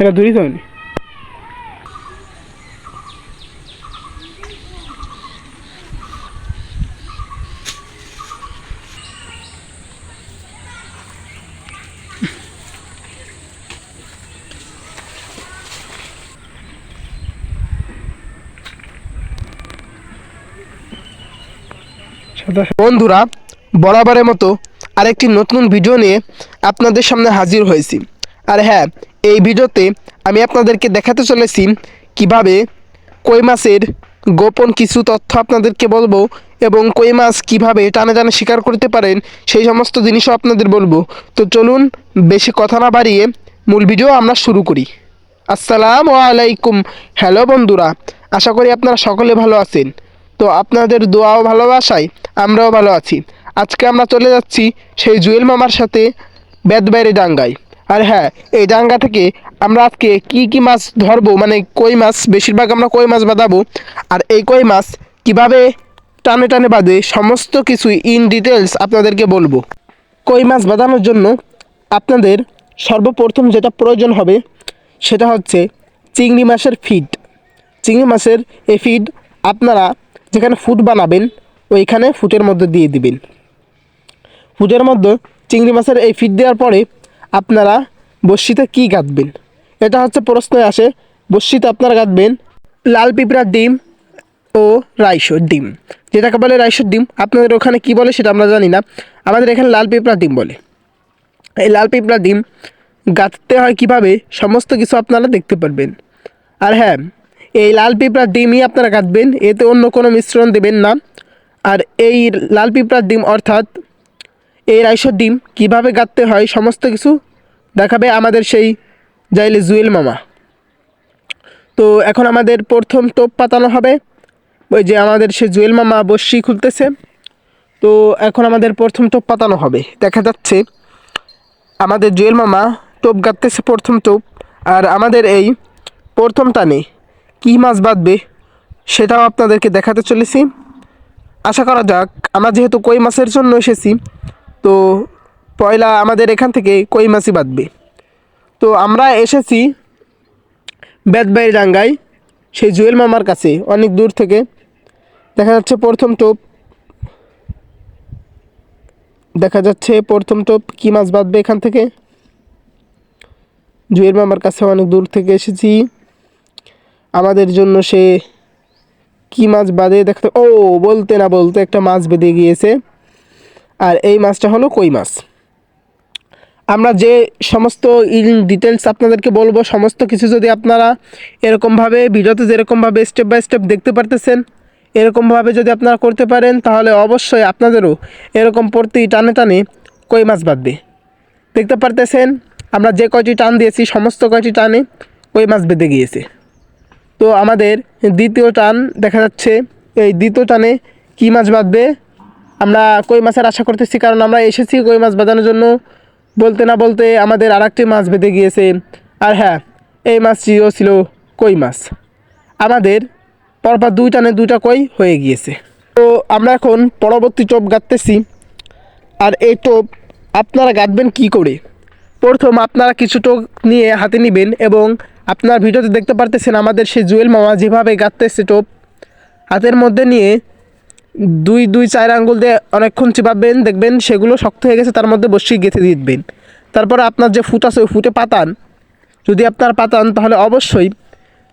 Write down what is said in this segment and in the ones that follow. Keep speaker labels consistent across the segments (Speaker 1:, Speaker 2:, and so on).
Speaker 1: এটা দূরই তো
Speaker 2: বন্ধুরা, বরাবরের মতো আরেকটি নতুন ভিডিও নিয়ে আপনাদের সামনে হাজির হয়েছি। আর হ্যাঁ এই ভিডিওতে আমি আপনাদেরকে দেখাতে চলেছি কীভাবে কই মাছের গোপন কিছু তথ্য আপনাদেরকে বলব এবং কই মাছ কীভাবে টানে টানে শিকার করতে পারেন, সেই সমস্ত জিনিসও আপনাদের বলব। তো চলুন বেশি কথা না বাড়িয়ে মূল ভিডিও আমরা শুরু করি। আসসালামু আলাইকুম। হ্যালো বন্ধুরা, আশা করি আপনারা সকলে ভালো আছেন। তো আপনাদের দোয়াও ভালোবাসায় আমরাও ভালো আছি। আজকে আমরা চলে যাচ্ছি সেই জুয়েল মামার সাথে বেদবাড়ি ডাঙ্গায়। আর হ্যাঁ এই ডাঙ্গা থেকে আমরা আজকে কি কি মাছ ধরবো? মানে কই মাছ? বেশিরভাগ আমরা কই মাছ বাঁধাবো? আর এই কই মাছ কীভাবে টানে টানে বাঁধে? সমস্ত কিছু ইন ডিটেলস আপনাদেরকে বলব। কই মাছ বাঁধানোর জন্য আপনাদের সর্বপ্রথম যেটা প্রয়োজন হবে, সেটা হচ্ছে চিংড়ি মাছের ফিড চিংড়ি মাছের এই ফিড আপনারা যেখানে ফুট বানাবেন, ওইখানে ফুটের মধ্যে দিয়ে দিবেন। ফুটের মধ্যে চিংড়ি মাছের এই ফিড দেওয়ার পরে আপনারা বড়শিতে কী গাঁথবেন? এটা হচ্ছে প্রশ্নে আসে। বড়শিতে আপনারা গাঁথবেন লাল পিঁপড়ার ডিম ও রাইসোর ডিম। যেটাকে বলে রাইসোর ডিম, আপনাদের ওখানে কি বলে সেটা আমরা জানি না। আমাদের এখানে লাল পিঁপড়ার ডিম বলে। এই লাল পিঁপড়ার ডিম গাঁথতে হয় কীভাবে? সমস্ত কিছু আপনারা দেখতে পারবেন। আর হ্যাঁ এই লাল পিঁপড়ার ডিমই আপনারা গাঁথবেন। এতে অন্য কোনো মিশ্রণ দেবেন না। আর এই লাল পিঁপড়ার ডিম অর্থাৎ এই রাইসের ডিম কীভাবে গাঁথতে হয়, সমস্ত কিছু দেখাবে আমাদের সেই জাইলে জুয়েল মামা। তো এখন আমাদের প্রথম টোপ পাতানো হবে। ওই যে আমাদের সে জুয়েল মামা বসি খুলতেছে। তো এখন আমাদের প্রথম টোপ পাতানো হবে। দেখা যাচ্ছে আমাদের জুয়েল মামা টোপ গাঁথতেছে প্রথম টোপ। আর আমাদের এই প্রথম টানে কী মাছ বাঁধবে সেটাও আপনাদেরকে দেখাতে চলেছি। আশা করা যাক, আমরা যেহেতু কই মাছের জন্য এসেছি তো পয়লা আমাদের এখান থেকে কই মাছই বাঁধবে। তো আমরা এসেছি বেদবাড়ি ডাঙ্গায় সেই জুয়েল মামার কাছে, অনেক দূর থেকে। দেখা যাচ্ছে প্রথম টোপ। দেখা যাচ্ছে প্রথম টোপ কী মাছ বাঁধবে এখান থেকে? জুয়েল মামার কাছে অনেক দূর থেকে এসেছি। আমাদের জন্য সে কি মাছ বাঁধে দেখতে ও, বলতে না বলতে একটা মাছ বেঁধে গিয়েছে। আর এই মাছটা হলো কই মাছ? আমরা যে সমস্ত ইন ডিটেলস আপনাদেরকে বলব, সমস্ত কিছু যদি আপনারা এরকমভাবে ভিডিওতে যেরকমভাবে স্টেপ বাই স্টেপ দেখতে পারতেছেন, এরকমভাবে যদি আপনারা করতে পারেন, তাহলে অবশ্যই আপনাদেরও এরকম প্রতি টানে টানে কই মাছ বাঁধবে। দেখতে পারতেছেন, আমরা যে কয়টি টান দিয়েছি, সমস্ত কয়টি টানে কই মাছ বেঁধে গিয়েছে। তো আমাদের দ্বিতীয় টান দেখা যাচ্ছে, এই দ্বিতীয় টানে কী মাছ বাঁধবে? আমরা কই মাছের আশা করতেছি, কারণ আমরা এসেছি কই মাছ বাঁধানোর জন্য। বলতে না বলতে আমাদের আর একটি মাছ বেঁধে গিয়েছে। আর হ্যাঁ এই মাছটিও ছিল কই মাছ। আমাদের পরপর দুই টানে দুইটা কই হয়ে গিয়েছে। তো আমরা এখন পরবর্তী টোপ গাঁথতেছি। আর এই টোপ আপনারা গাঁথবেন কি করে? প্রথম আপনারা কিছু টোপ নিয়ে হাতে নেবেন এবং আপনার ভিডিওতে দেখতে পারতেছেন আমাদের সেই জুয়েল মামা যেভাবে গাঁথতেছে টোপ, হাতের মধ্যে নিয়ে দুই দুই, চার আঙ্গুল দিয়ে অনেকক্ষণ চিবাবেন দেখবেন সেগুলো শক্ত হয়ে গেছে, তার মধ্যে বসিয়ে গেঁথে দিবেন। তারপরে আপনার যে ফুট আছে, ওই ফুটে পাতান। যদি আপনার পাতান, তাহলে অবশ্যই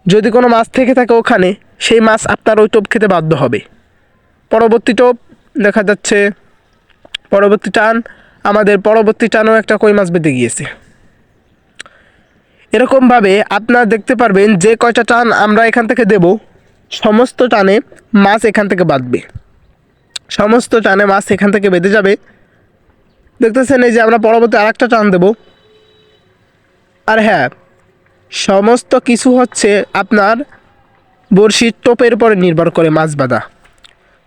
Speaker 2: যদি কোনো মাছ থেকে থাকে ওখানে, সেই মাছ আপনার ওই টোপ খেতে বাধ্য হবে। পরবর্তী টোপ, দেখা যাচ্ছে পরবর্তী টান, আমাদের পরবর্তী টানও একটা কই মাছ বেঁধে গিয়েছে। এরকমভাবে আপনারা দেখতে পারবেন যে কয়টা টান আমরা এখান থেকে দেব, সমস্ত টানে মাছ এখান থেকে বাঁধবে। সমস্ত টানে মাছ এখান থেকে বেঁধে যাবে। দেখতেছেন এই যে আমরা পরবর্তী আরেকটা টান দেব। আর হ্যাঁ সমস্ত কিছু হচ্ছে আপনার বড়শির টোপের উপরে নির্ভর করে মাছ বাঁধা।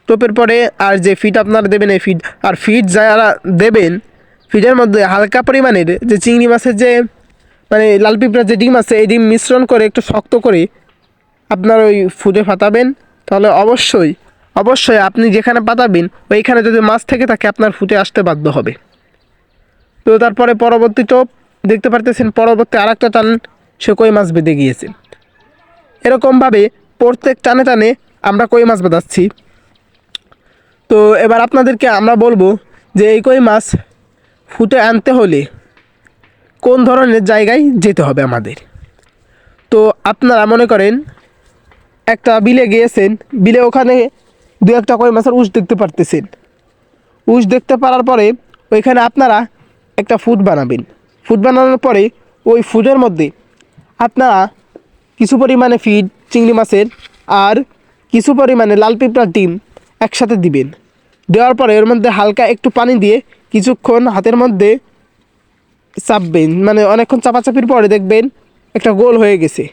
Speaker 2: টোপের পরে আর যে ফিড আপনারা দেবেন, এই ফিড আর ফিড যারা দেবেন ফিডের মধ্যে হালকা পরিমাণের যে চিংড়ি মাছের যে মানে লাল পিঁপড়ার যে ডিম আছে, এই ডিম মিশ্রণ করে একটু শক্ত করে আপনার ওই ফুটে ফাটাবেন। তাহলে অবশ্যই অবশ্যই আপনি যেখানে পাতাবেন ওইখানে যদি মাছ থেকে থাকে, আপনার ফুটে আসতে বাধ্য হবে। তো তারপরে পরবর্তী টোপ, দেখতে পারতেছেন পরবর্তী আর একটা টান, সে কই মাছ বেঁধে গিয়েছে। এরকমভাবে প্রত্যেক টানে টানে আমরা কই মাছ বাঁধাচ্ছি। তো এবার আপনাদেরকে আমরা বলব যে এই কই মাছ ফুটে আনতে হলে কোন ধরনের জায়গায় যেতে হবে আমাদের। তো আপনারা মনে করেন, একটা বিলে গিয়েছেন, বিলে ওখানে দু একটা কই মাছের উস দেখতে পারতেছেন। উস দেখতে পারার পরে ওইখানে আপনারা একটা ফুড বানাবেন। ফুড বানানোর পরে ওই ফুডের মধ্যে আপনারা কিছু পরিমাণে ফিড, চিংড়ি মাছের আর কিছু পরিমাণে লাল পিঁপড়ার ডিম একসাথে দিবেন। দেওয়ার পরে এর মধ্যে হালকা একটু পানি দিয়ে কিছুক্ষণ হাতের মধ্যে চাপবেন। মানে অনেকক্ষণ চাপাচাপির পরে দেখবেন একটা গোল হয়ে গেছে।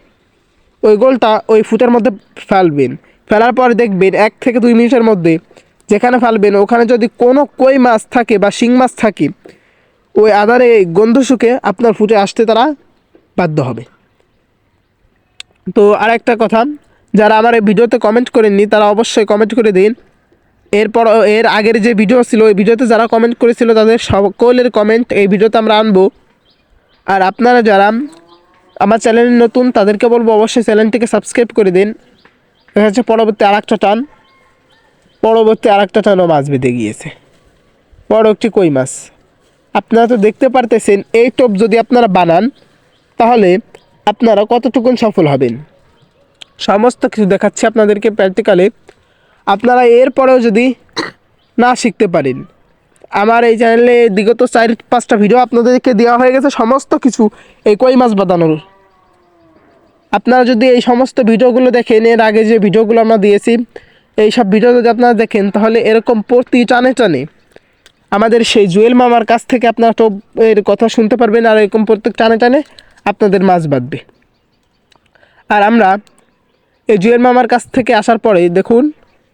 Speaker 2: ওই গোলটা ওই ফুটের মধ্যে ফেলবেন। ফেলার পরে দেখবেন এক থেকে দুই মিনিটের মধ্যে যেখানে ফেলবেন, ওখানে যদি কোনো কই মাছ থাকে বা শিং মাছ থাকে, ওই আদারে গন্ধ শুকে আপনার ফুটে আসতে তারা বাধ্য হবে। তো আর একটা কথা, যারা আমার এই ভিডিওতে কমেন্ট করেননি, তারা অবশ্যই কমেন্ট করে দিন। এরপর, এর আগের যে ভিডিও ছিল, ওই ভিডিওতে যারা কমেন্ট করেছিল, তাদের সকলের কমেন্ট এই ভিডিওতে আমরা আনব। আর আপনারা যারা আমার চ্যানেল নতুন, তাদেরকে বলব অবশ্যই চ্যানেলটিকে সাবস্ক্রাইব করে দিন। দেখা যাচ্ছে পরবর্তী আর একটা টান। পরবর্তী আর একটা টানও মাছ বেঁধে গিয়েছে। বড় একটি কই মাছ। আপনারা তো দেখতে পারতেছেন, এই টোপ যদি আপনারা বানান, তাহলে আপনারা কতটুকুন সফল হবেন? সমস্ত কিছু দেখাচ্ছি আপনাদেরকে প্র্যাকটিক্যালে আপনারা এরপরেও যদি না শিখতে পারেন, আমার এই চ্যানেলে বিগত চার পাঁচটা ভিডিও আপনাদেরকে দেওয়া হয়ে গেছে। সমস্ত কিছু এই কই মাছ বাঁধানোর আপনারা যদি এই সমস্ত ভিডিওগুলো দেখেন, এর আগে যে ভিডিওগুলো আমরা দিয়েছি, এই সব ভিডিও যদি আপনারা দেখেন, তাহলে এরকম প্রতি টানে টানে আমাদের সেই জুয়েল মামার কাছ থেকে আপনারা টোপ এর কথা শুনতে পারবেন, আর এরকম প্রত্যেক টানে টানে আপনাদের মাছ বাঁধবে। আর আমরা এই জুয়েল মামার কাছ থেকে আসার পরে দেখুন,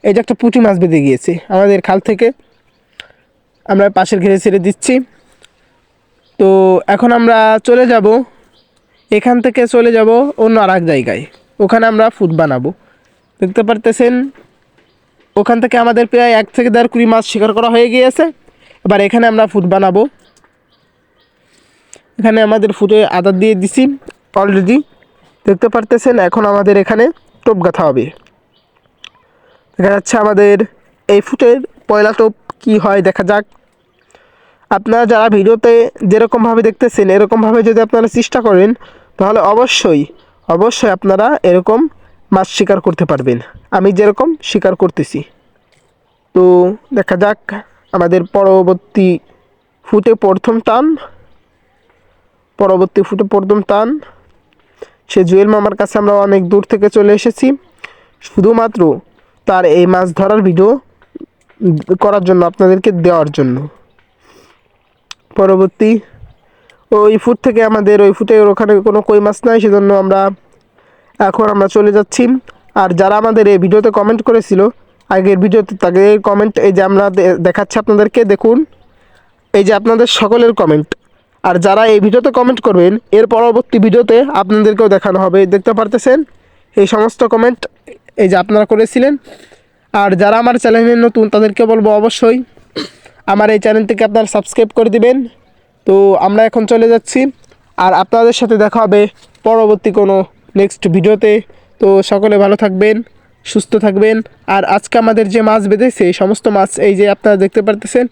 Speaker 2: এই যে একটা পুঁটি মাছ বেঁধে গিয়েছে আমাদের খাল থেকে। আমরা পাশের ঘিরে ছেড়ে দিচ্ছি। তো এখন আমরা চলে যাব এখান থেকে চলে যাব অন্য আর এক জায়গায়। ওখানে আমরা ফুড বানাবো। দেখতে পারতেছেন? ওখান থেকে আমাদের প্রায় এক থেকে দেড় কুড়ি মাছ শিকার করা হয়ে গিয়েছে। এবার এখানে আমরা ফুড বানাবো। এখানে আমাদের ফুটে আদার দিয়ে দিছি অলরেডি দেখতে পারতেছেন? এখন আমাদের এখানে টোপ গাঁথা হবে। দেখা যাচ্ছে আমাদের এই ফুটের পয়লা টোপ কি হয় দেখা যাক। আপনারা যারা ভিডিওতে যেরকমভাবে দেখতেছেন, এরকমভাবে যদি আপনারা চেষ্টা করেন, তাহলে অবশ্যই অবশ্যই আপনারা এরকম মাছ শিকার করতে পারবেন। আমি যেরকম শিকার করতেছি। তো দেখা যাক আমাদের পরবর্তী ফুটে প্রথম টান। পরবর্তী ফুটে প্রথম টান। সে জুয়েল মামার কাছে আমরা অনেক দূর থেকে চলে এসেছি। শুধুমাত্র তার এই মাছ ধরার ভিডিও করার জন্য, আপনাদেরকে দেওয়ার জন্য। পরবর্তী। ওই ফুট থেকে আমাদের ওই ফুটে ওখানে কোনো কই মাছ নাই, সেজন্য আমরা এখন আমরা চলে যাচ্ছি। আর যারা আমাদের এই ভিডিওতে কমেন্ট করেছিল, আগের ভিডিওতে তাদের কমেন্ট এই যে আমরা দেখাচ্ছি আপনাদেরকে, দেখুন। এই যে আপনাদের সকলের কমেন্ট আর যারা এই ভিডিওতে কমেন্ট করবেন, এর পরবর্তী ভিডিওতে আপনাদেরকেও দেখানো হবে। দেখতে পারতেছেন? এই সমস্ত কমেন্ট এই যে আপনারা করেছিলেন। আর যারা আমার চ্যানেলে নতুন, তাদেরকে বলব অবশ্যই আমার এই চ্যানেলটিকে আপনারা সাবস্ক্রাইব করে দিবেন। তো আমরা এখন চলে যাচ্ছি। আর আপনাদের সাথে দেখা হবে পরবর্তী কোনো নেক্সট ভিডিওতে। তো সকলে ভালো থাকবেন, সুস্থ থাকবেন। আর আজকে আমাদের যে মাছ বেঁধেছে, এই সমস্ত মাছ এই যে আপনারা দেখতে পারতেছেন